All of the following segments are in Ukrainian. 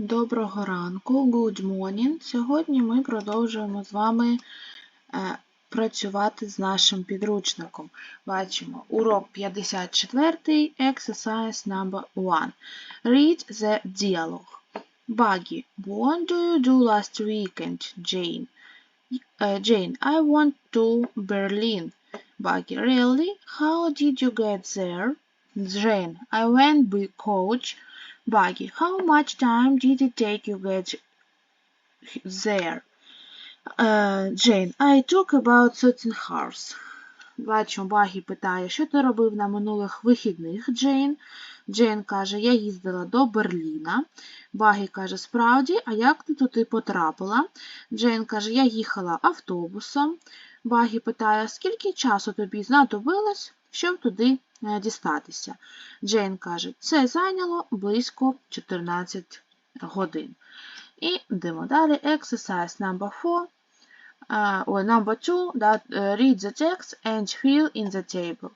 Доброго ранку, good morning. Сьогодні ми продовжуємо з вами е, працювати з нашим підручником. Бачимо урок 54, exercise number 1. Read the dialogue. Buggy, what do you do last weekend, Jane? Uh, Jane, I went to Berlin. Buggy, really? How did you get there? Jane, I went by coach. Buggy, how much time did it take you get there? Uh, Jane, I took about 13 hours. Бачу, Багі питає, що ти робив на минулих вихідних, Джейн? Джейн каже, я їздила до Берліна. Багі каже, справді, а як ти туди потрапила? Джейн каже, я їхала автобусом. Багі питає, скільки часу тобі знадобилось, щоб туди е, дістатися? Джейн каже, це зайняло близько 14 годин. І йдемо далі. Exercise number 4. Uh, or number 2. That, uh, read the text and fill in the table.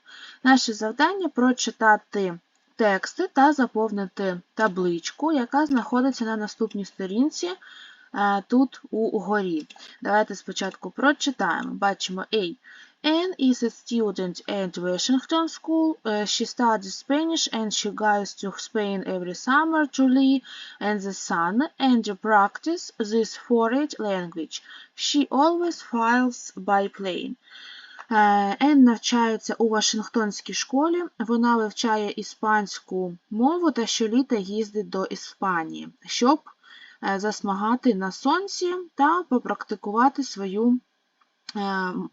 Наше завдання прочитати тексти та заповнити табличку, яка знаходиться на наступній сторінці е, тут угорі. Давайте спочатку прочитаємо. Бачимо A. Anne is a student at Washington School. Uh, she studies Spanish and she goes to Spain every summer to Lee and the sun and practice this foreign language. She always flies by plane. Е, Ен навчається у Вашингтонській школі. Вона вивчає іспанську мову та щоліта їздить до Іспанії, щоб е, засмагати на сонці та попрактикувати свою е,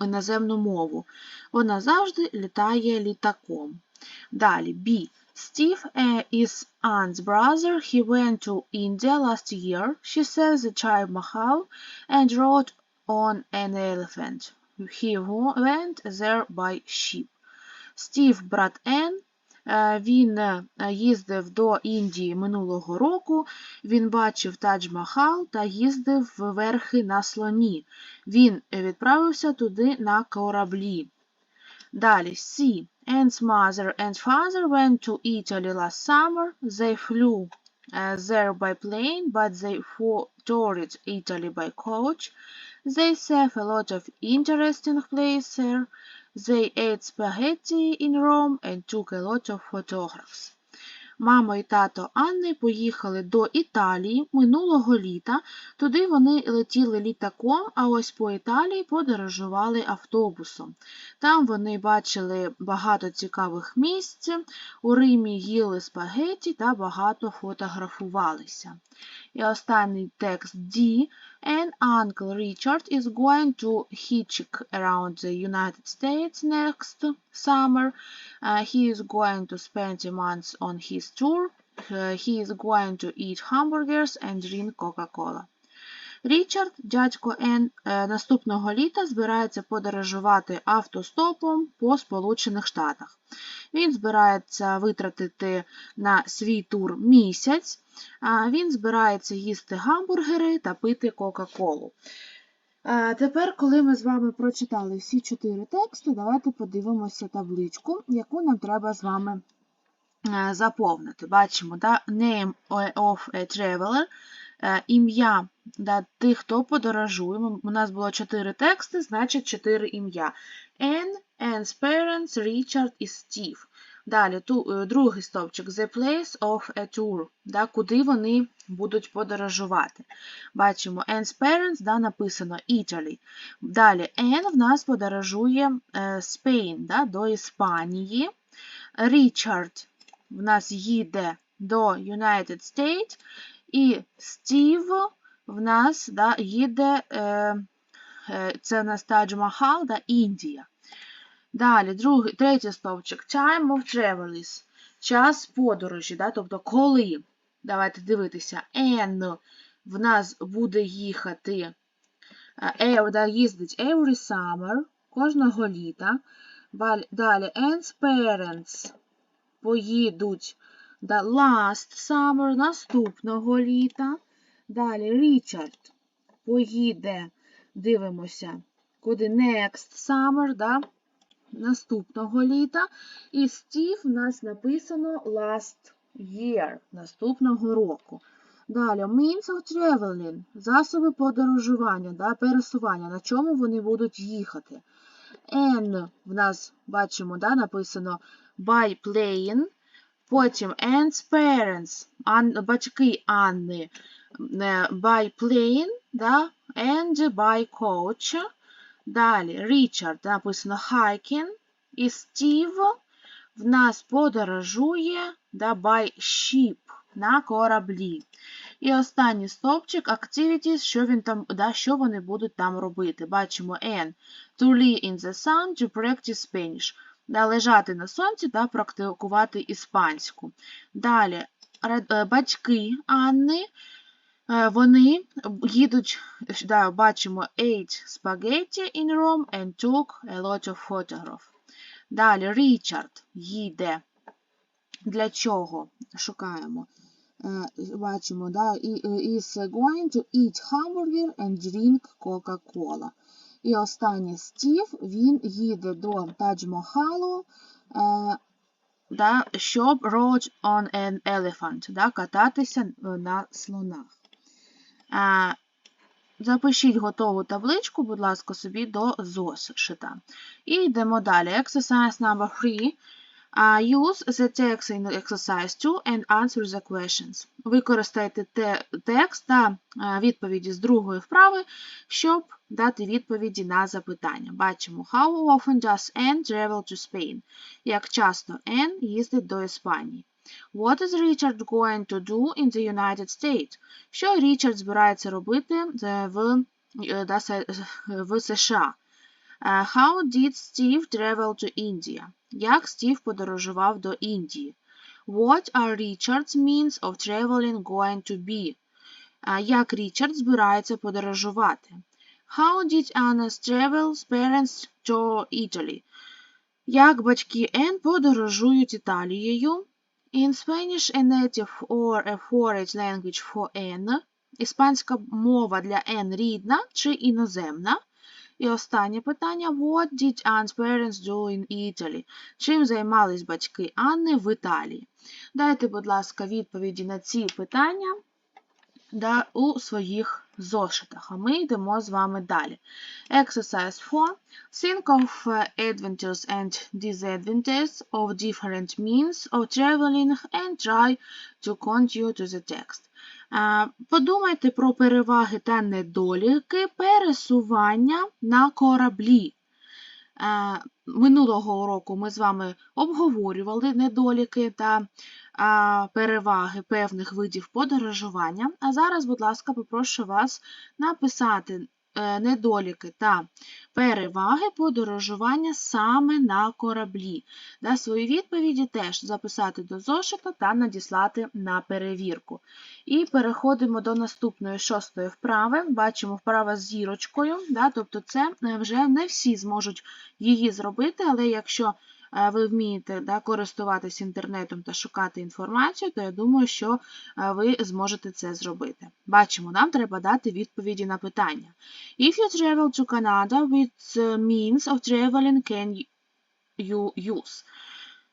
іноземну мову. Вона завжди літає літаком. Далі B. Steve uh, is Anne's brother. He went to India last year. She saw the Taj Mahal and rode on an elephant. He went there by ship. Стів, брат Ен, е, він е, їздив до Індії минулого року, він бачив Тадж-Махал та їздив верхи на слоні. Він відправився туди на кораблі. Далі C. Anne's mother and father went to Italy last summer. They flew uh, there by plane, but they toured Italy by coach. They saw a lot of interesting places there. They ate spaghetti in Rome and took a lot of photographs. Мама і тато Анни поїхали до Італії минулого літа. Туди вони летіли літаком, а ось по Італії подорожували автобусом. Там вони бачили багато цікавих місць, у Римі їли спагеті та багато фотографувалися. І останній текст D. And Uncle Richard is going to hitchhike around the United States next summer. Uh, he is going to spend a month on his tour. Uh, he is going to eat hamburgers and drink Coca-Cola. Річард, дядько Ен, е, наступного літа збирається подорожувати автостопом по Сполучених Штатах. Він збирається витратити на свій тур місяць, він збирається їсти гамбургери та пити Кока-Колу. Тепер, коли ми з вами прочитали всі чотири тексти, давайте подивимося табличку, яку нам треба з вами е, заповнити. Бачимо, да? name of a traveler, е, ім'я да, тих, хто подорожує. У нас було чотири тексти, значить чотири ім'я. Anne, Anne's parents, Richard і Steve. Далі ту, другий стовпчик The place of a tour, да, куди вони будуть подорожувати. Бачимо Anne's parents, да, написано Italy. Далі Anne в нас подорожує Spain, да, до Іспанії. Richard в нас їде до United States. І Steve в нас да, їде, е, е, це в нас Тадж-Махал, да, Індія. Далі, другий, третій стовпчик. Time of travels. Час подорожі, да, тобто коли. Давайте дивитися. N в нас буде їхати, е, да, їздить every summer, кожного літа. Далі, Anne's parents поїдуть да, last summer, наступного літа. Далі Річард поїде, дивимося, куди next summer, да, наступного літа. І Стів у нас написано last year, наступного року. Далі, means of traveling, засоби подорожування, да, пересування, на чому вони будуть їхати. N в нас бачимо, да, написано by plane, потім Anne's parents, Ан, батьки Анни by plane, да, and by coach. Далі Річард написано hiking, і Стів в нас подорожує да, by ship на кораблі. І останній стовпчик activities, що, він там, да, що вони будуть там робити. Бачимо N. To live in the sun, to practice Spanish. Да, лежати на сонці та практикувати іспанську. Далі е, батьки Анни. Е, Вони їдуть, да, бачимо, ate spaghetti in Rome and took a lot of photographs. Далі Річард їде. Для чого? Шукаємо. Е, Бачимо, да, е, is going to eat hamburger and drink Coca-Cola. І останнє Стів, він їде до Тадж-Махалу, е, да, щоб rode on an elephant, да, кататися на слонах. Запишіть готову табличку, будь ласка, собі до зошита. І йдемо далі. Exercise number 3. Uh, use the text in exercise 2 and answer the questions. Використайте текст та відповіді з другої вправи, щоб дати відповіді на запитання. Бачимо, how often does Anne travel to Spain? Як часто Anne їздить до Іспанії? What is Richard going to do in the United States? Що Річард збирається робити е, в, е, в США? Е, How did Steve travel to India? Як Стів подорожував до Індії? What are Richard's means of traveling going to be? Е, Як Річард збирається подорожувати? How did Anna's travels parents to Italy? Як батьки Ен подорожують Італією? In Spanish, a native or a foreign language for N. Іспанська мова для N рідна чи іноземна? І останнє питання. What did Anne's parents do in Italy? Чим займались батьки Анни в Італії? Дайте, будь ласка, відповіді на ці питання у своїх зошитах. А ми йдемо з вами далі. Exercise 4. Think of uh, advantages and disadvantages of different means of traveling and try to continue to the text. Е, Подумайте про переваги та недоліки пересування на кораблі. Е, Минулого уроку ми з вами обговорювали недоліки та переваги певних видів подорожування. А зараз, будь ласка, попрошу вас написати е, недоліки та переваги подорожування саме на кораблі. Да, свої відповіді теж записати до зошита та надіслати на перевірку. І переходимо до наступної шостої вправи. Бачимо вправа з зірочкою, да, тобто це е, вже не всі зможуть її зробити, але якщо е, ви вмієте да, користуватись інтернетом та шукати інформацію, то я думаю, що е, ви зможете це зробити. Бачимо, нам треба дати відповіді на питання. If you travel to Canada, which uh, means of traveling can you use?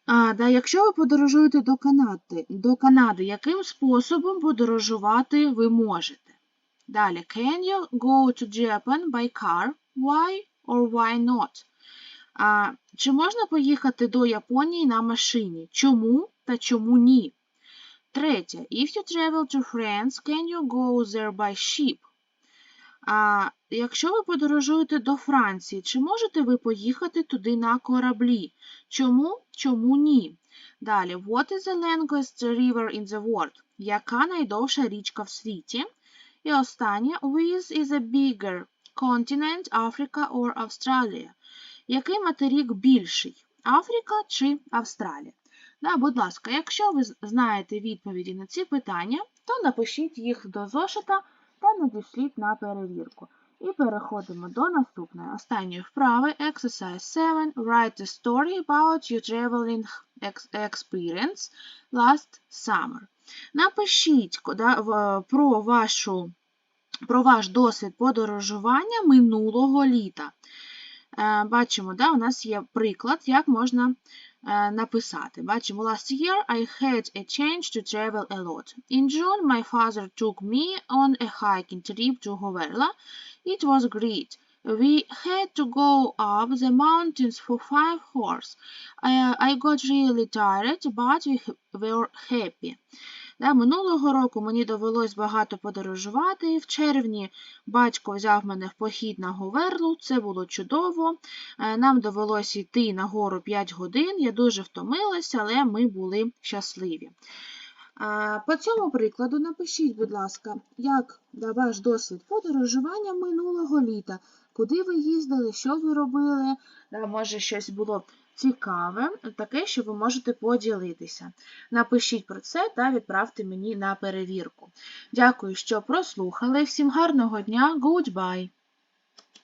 А, да, якщо ви подорожуєте до Канади, до Канади, яким способом подорожувати ви можете? Далі, can you go to Japan by car? Why or why not? А, чи можна поїхати до Японії на машині? Чому та чому ні? Третє. If you travel to France, can you go there by ship? А, якщо ви подорожуєте до Франції, чи можете ви поїхати туди на кораблі? Чому? Чому ні? Далі. What is the longest river in the world? Яка найдовша річка в світі? І останнє. Which is a bigger continent, Africa or Australia? Який материк більший? Африка чи Австралія? Да, будь ласка, якщо ви знаєте відповіді на ці питання, то напишіть їх до зошита та надішліть на перевірку. І переходимо до наступної останньої вправи. Exercise 7. Write a story about your traveling experience last summer. Напишіть да, про, вашу, про ваш досвід подорожування минулого літа. Е, Бачимо, да, у нас є приклад, як можна е, написати. Бачимо, last year I had a chance to travel a lot. In June my father took me on a hiking trip to Goverla. It was great. We had to go up the mountains for five hours. Uh, I got really tired, but we h- were happy. Минулого року мені довелось багато подорожувати. В червні батько взяв мене в похід на Говерлу. Це було чудово. Е, Нам довелось йти на гору 5 годин. Я дуже втомилася, але ми були щасливі. По цьому прикладу напишіть, будь ласка, як ваш досвід подорожування минулого літа, куди ви їздили, що ви робили, може щось було цікаве, таке, що ви можете поділитися. Напишіть про це та відправте мені на перевірку. Дякую, що прослухали. Всім гарного дня. Goodbye!